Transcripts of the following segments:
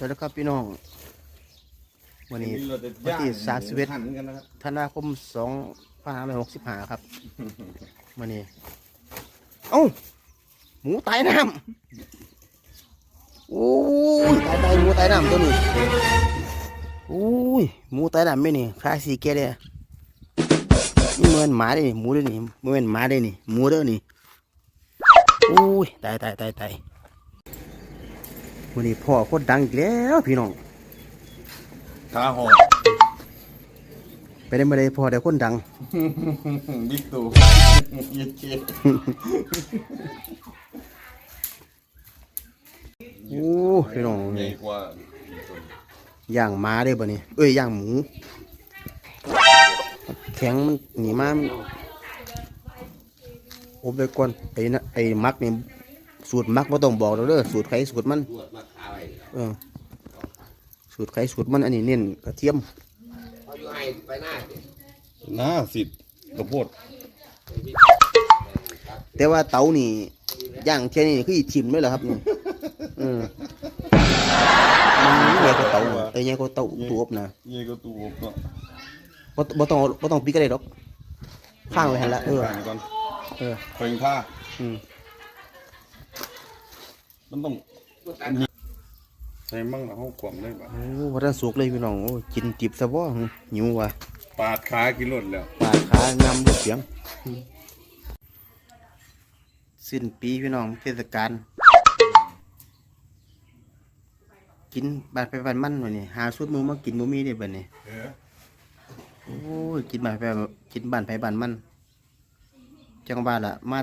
สวัสดีครับพี่น้อง วันนี้วันที่สามสิบเอ็ดธันวาคมสองพันห้าร้อยหกสิบห้าครับวันนี้ เอ้า หมูตายน้ำโอ้ยตายตายหมูตายน้ำตัวนี้โอ้ยหมูตายน้ำไม่นี่ค่าสีแกเลยนี่เหมือนหมาเลยนี่หมูเลยนี่เหมือนหมาเลยนี่หมูเด้อนี่โอ้ยตายตายตายตาย วันนี้พ่อโคตรดังอีกแล้วพี่น้องขาหอไปได้มาได้พอเดี๋ยวคนดัง บิ๊กตู่เย็ดเจ๊โอ้พี่น้องใหญ่นี่กว่าย่างม้าได้บ่นี่เอ้ยย่างหมู แข็งมันหนีมามันอบไปก่อนไอ้นะไอ้มักนี่ สูตรมักบ่ต้องบอกเราเด้อสูตรไข่สูตรมันเออสูตรไข่สูตรมันอันนี้เน้นกระเทียมหน้าสิบกระโพดแต่ว่าเตานี่ย่างเที่ยนี่คืออีชิมเลยเหรอครับนี่เออมันใหญ่กว่าเตาน่ะแต่ใหญ่กว่าเตาตัวอบนะเย่ก็ตูบก็บ่บ่ต้องบ่ต้องปิดก็ได้ดอกข้างไว้หั่นละเออข้างก่อนเออ เพิ่งผ้าอืม มันต้องใส่มั่งนะห้องขวมได้ปะโอ้บ่ทันสุกเลยพี่น้องโอ้กินดิบซะบ่หึหิวว่ะปาดขากินรถแล้ว ปาดขานำลูกเสียง สิ้นปีพี่น้องเทศกาลกินบาดไปบานมันวันนี้หาชุดมือมากินบ่มีได้บัดนี้เออโอ้ยกินบ้านไปกินบ้านไปบ้านมัน จังบ้านละมา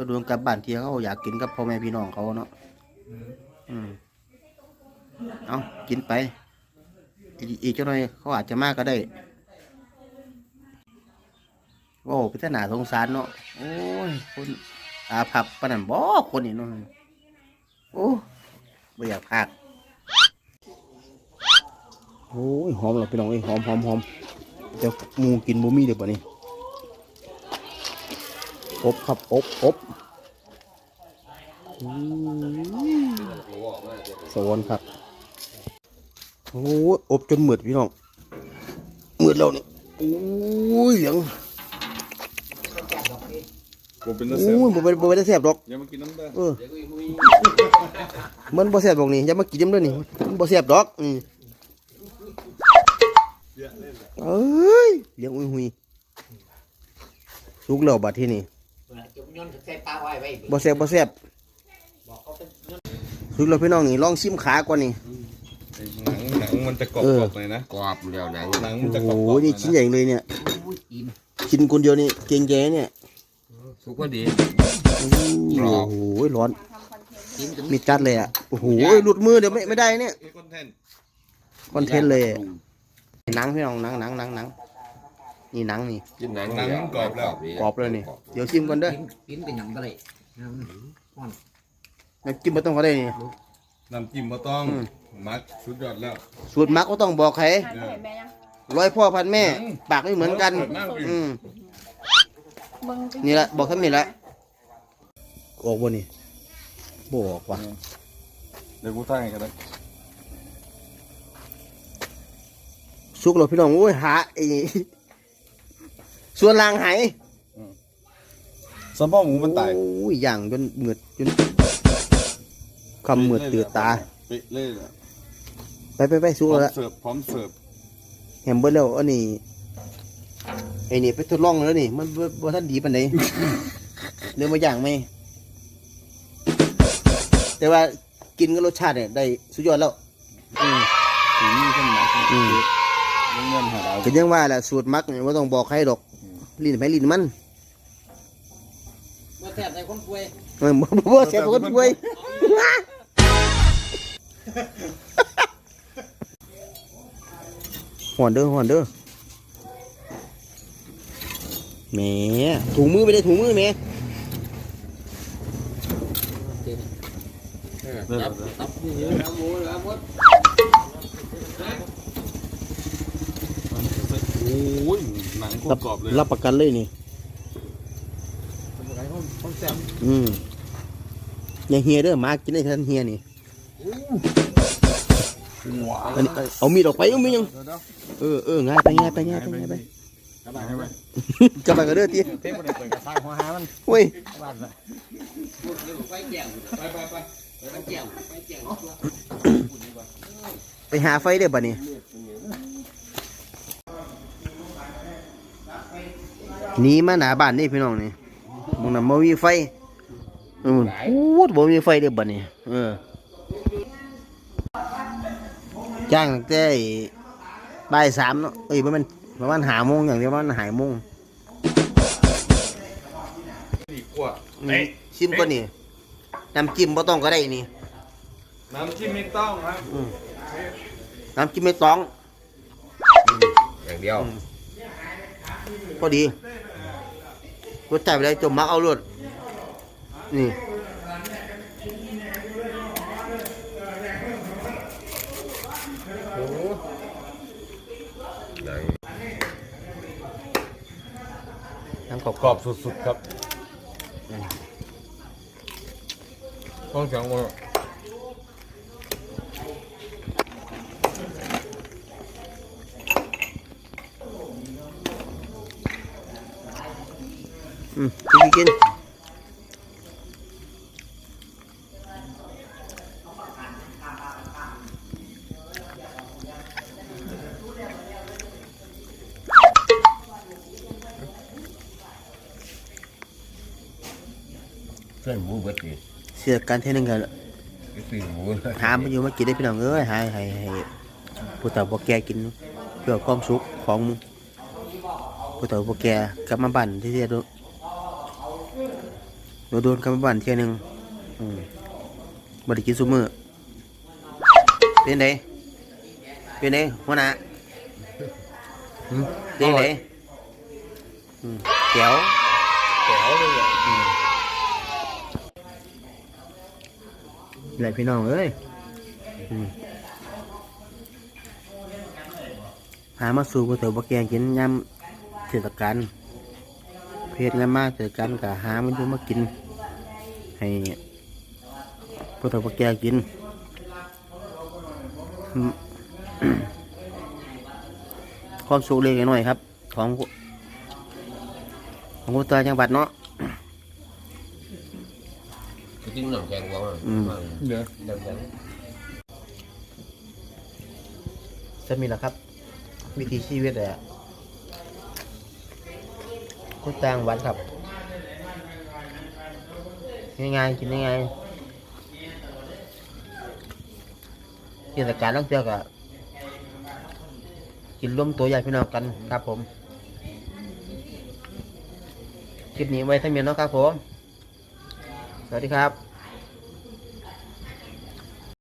ตัวดวงกลับบ้านที่เขาอยากกินกับพ่อแม่พี่น้องเขาเนาะอืมเอากินไปอีกอีกเจ้าหน่อยเขาอาจจะมากก็ได้โอ้พิจารณาสงสารเนาะโอ้ยคนอาภัพปานนันบ่คนนี่เนาะโอ้ไม่อยากพากโอ้ยหอมเหรอพี่น้องเอ้ยหอมหอมหอมเดี๋ยวหมูกินบูมี่เดี๋ยวบ่นี้ อบครับอบอบอืมสวรรค์ครับโอ้ยอบจนมืดพี่น้องมืดแล้วนี่โอ้ยเหลืองผมเป็นนักโอ้เสียยบ่เป็นบ่เป็นตาแซ่บดอกอย่ามากินน้ำได้เออมันบ่แซ่บดอกนี่อย่ามากินยำเด้อนี่มันบ่แซ่บดอกอืมเอ้ยเลี้ยงอุ้ยหุยสุกแล้วบัดที่นี่จุก ย้อนใส่ปลาไว้ไว้บ่แซ่บบ่แซ่บบอกเขาเป็นย้อนสุกแล้วพี่น้องนี่ลองชิมขาก่อนนี่หนังหนังมันจะกรอบเออๆหน่อยนะกรอบเดียวหนังหนังมันจะกรโอ้อบโหๆนี่ชิ้นใหญ่เลยเนี่ยอุ้ยอิ่มกินคนเดียวนี่เก่งแก่เนี่ยสุกก็ดีโอ้กรอบโหร้อนกินจนมีจัดเลยอะโอ้โหหลุดมือเดี๋ยวไม่ไม่ได้เนี่ยนี่คอนเทนต์คอนเทนต์เลยหนังพี่น้องหนังหนังหนังหนัง นี่หนังนี่ กินหนังหนังมันกรอบแล้วดีกรอบเลยนี่ เดี๋ยวชิมก่อนเด้อกินกินเป็นหยังก็ได้อืมอ่อนน้ำจิ้มบ่ต้องก็ได้นี่ น้ำจิ้มมาต้องอืม มักสุดยอดแล้ว สูตรมักก็ต้องบอกใครเออร้อยพ่อพันแม่ อืม ปากไม่เหมือนกันเปิดมากอีกอืมนี่แหละบอกท่านนี่แหละออกบ่นี่บออกว่ะเดี๋ยวกูตั้งให้กันเลยสุกแล้วพี่น้องโอ้ยหาไอ้ ส่วนล่างหายสมพ่อหมูมันตายโอ้ยย่างจนเหมือดจนคำเหมือดเตือตาเป๊ะเลยอะไปไปไปพสู้ร้อมแล้วเสิร์ฟพร้อมเสิร์ฟแฮมเบอร์แล้วอันนี้ไอ้นี่ไปทดลองแล้วนี่ มันบ่บ่ทันดีปานใดเนื้อมาย่างไหมแต่ว่ากินก็รสชาติเนี่ยได้สุดยอดแล้วอืมถึงนี่ขึ้นมาอืมเงินหาดาวก็ยังว่าแหละสูตรมักเนี่ยว่าต้องบอกใครดอก ลิ้นไปลิ้นมันเมื่อแซ่บในคนป่วยเออบ่บ่บ่เสียคนป่วยหอนเด้อหอนเด้อแหมถุงมือไปเลยถุงมือแหมตับตับนี่น้ำหมูน้ำมด โอ้ยหนังโคตรับรกรอบเลยรับประกันเลยนี่คนแซ่บอืมอย่าเฮียเด้อหมากินได้ทันเฮียนี่อันนี้เอามีดออกไปเอามีดยังเออเออง่ายไปง่ายไปง่ายไปง่ายไปกระบะให้ไปกลับไปกันเด้อทีเทปมันเปิดกระซ่าหัวหามันเว้ยบ้านละไปแก้วไปไปไปไปแก้วไปแก้วไปหาไฟเด้อบัดนี้ หนีมาหน้าบ้านนี่พี่น้องนี่มึงน่ะบ่มีไฟอืมโอ้บ่มีไฟเด้อบัดนี้เออจ้างตั้งแต่บ่ายสามเนาะเอ้ยประมาณประมาณหาโมงอย่างเดียวประมาณหาโมงดีกว่าชิมก่อนนี่น้ำจิ้มบ่ต้องก็ได้นี่น้ำจิ้มไม่ต้องครับน้ำจิ้มไม่ต้อง อย่างเดียว พอดี รสจัดไปเลยจมมักเอารสนี่หนังน้ำกรอบกรอบสุดๆครับต้องเสียงว่า อืม กินกิน嗯เส้นหมูเบิดนี่เสียการเท่นึงกันซื้อหมูหามาอยู่มากินได้พี่น้องเอ้ยให้ให้ให้ผู้เฒ่าผู้แก่กินเพื่อความสุขของผู้เฒ่าผู้แก่กลับมาบ้านที่เที่ย โดนโดนกลับมาบ้านเทียนึงอบ่ได้กินซุมื้อเป็นไดเป็นไดหัวหน้าเป็นไดอืมแจ๋วแก้วเลยอะแหละพี่น้องเอ้ยหามาสู่บ่เถอะบ่แกงกินยามเทศกาลเพศงานมากเทศกาลก็หามันอยู่มากิน ให้บ่เถอะบ่แกงกินอืมความสุขเล็กน้อยครับ ของของกุตาจังหวัดเนาะกินน้ำแข็งว่าอืมเดี๋ยวน้ำแข็งจะมีแหละครับ วิถีชีวิตอะคนต่างวัดครับ ง่ายๆกินง่ายๆเทศกาลต้องเที่ยวกับกินร่วมตัวใหญ่พี่น้องกันครับผม คลิปนี้ไว้ทั้งเมียนนะครับผม สวัสดีครับ